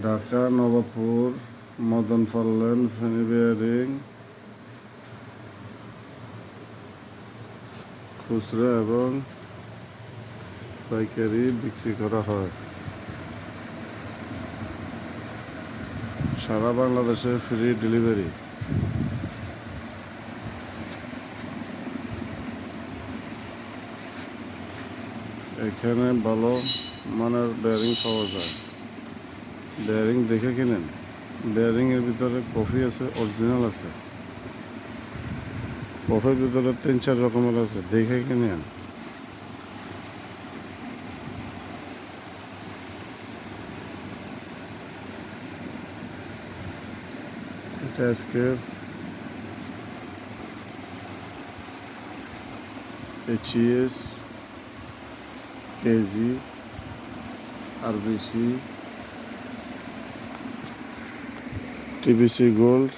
ঢাকা, নবাবপুর মদন ফল্লেন ফেনী বিয়ারিং, খুচরা এবং পাইকারি বিক্রি করা হয়। সারা বাংলাদেশে ফ্রি ডেলিভারি। এখানে ভালো মানের বেয়ারিং পাওয়া যায়। বেয়ারিং দেখে কিনেন। বেয়ারিং এর ভিতরে কফি আছে অরিজিনাল আছে। কফির ভিতরে তিন, চার রকমের আছে, দেখে কিনেন এটা আজকে HS KG RBC TBC gold,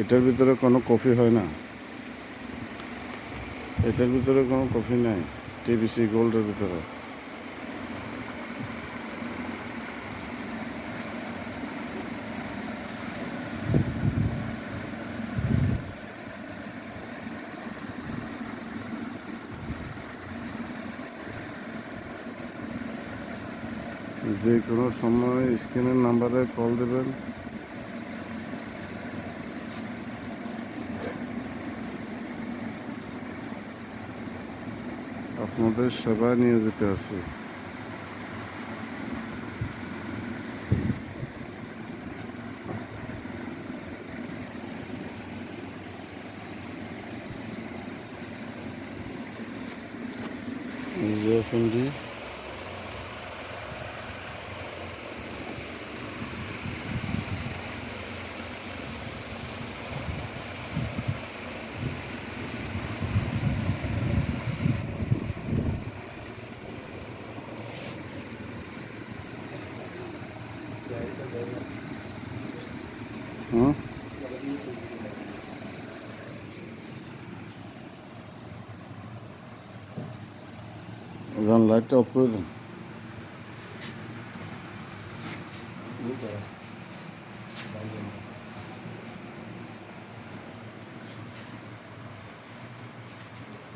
এটার ভিতরে কোনো কফি হয় না। এটার ভিতরে কোনো কফি নাই টিবিসি গোল্ডের ভিতরে। যে কোনো সময় স্ক্রিনের নাম্বারে কল দেবেন। আপনাদের সেবায় নিয়োজিত আছে। জিএফএনডি হুম এখন লাইটটা অফ করে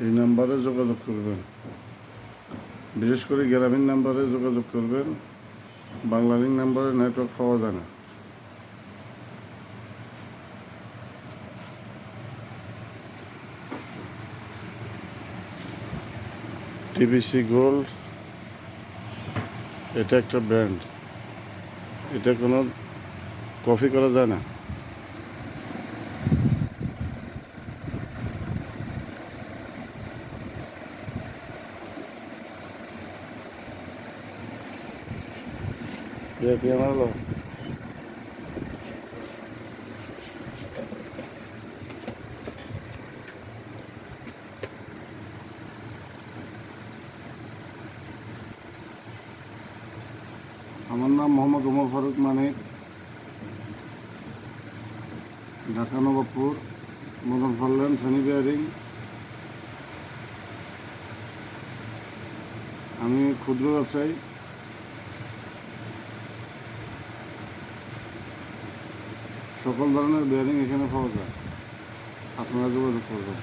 এই নাম্বারে যোগাযোগ করবেন। বিশেষ করে গ্রামীণ নাম্বারে যোগাযোগ করবেন। বাংলা নাম্বারে নেটওয়ার্ক পাওয়া যায় না। টিবিসি গোল্ড এটা একটা ব্র্যান্ড এটা কোনো কফি করা যায় না Ya, llámalo. আমার নাম মোহাম্মদ উমর ফারুক মানিক। ঢাকা নবাবপুর, মদন ফল্লেন ফেনি বিয়ারিং। আমি ক্ষুদ্র ব্যবসায়ী। সকল ধরনের বেয়ারিং এখানে পাওয়া যায়। আপনারা যোগাযোগ করবেন।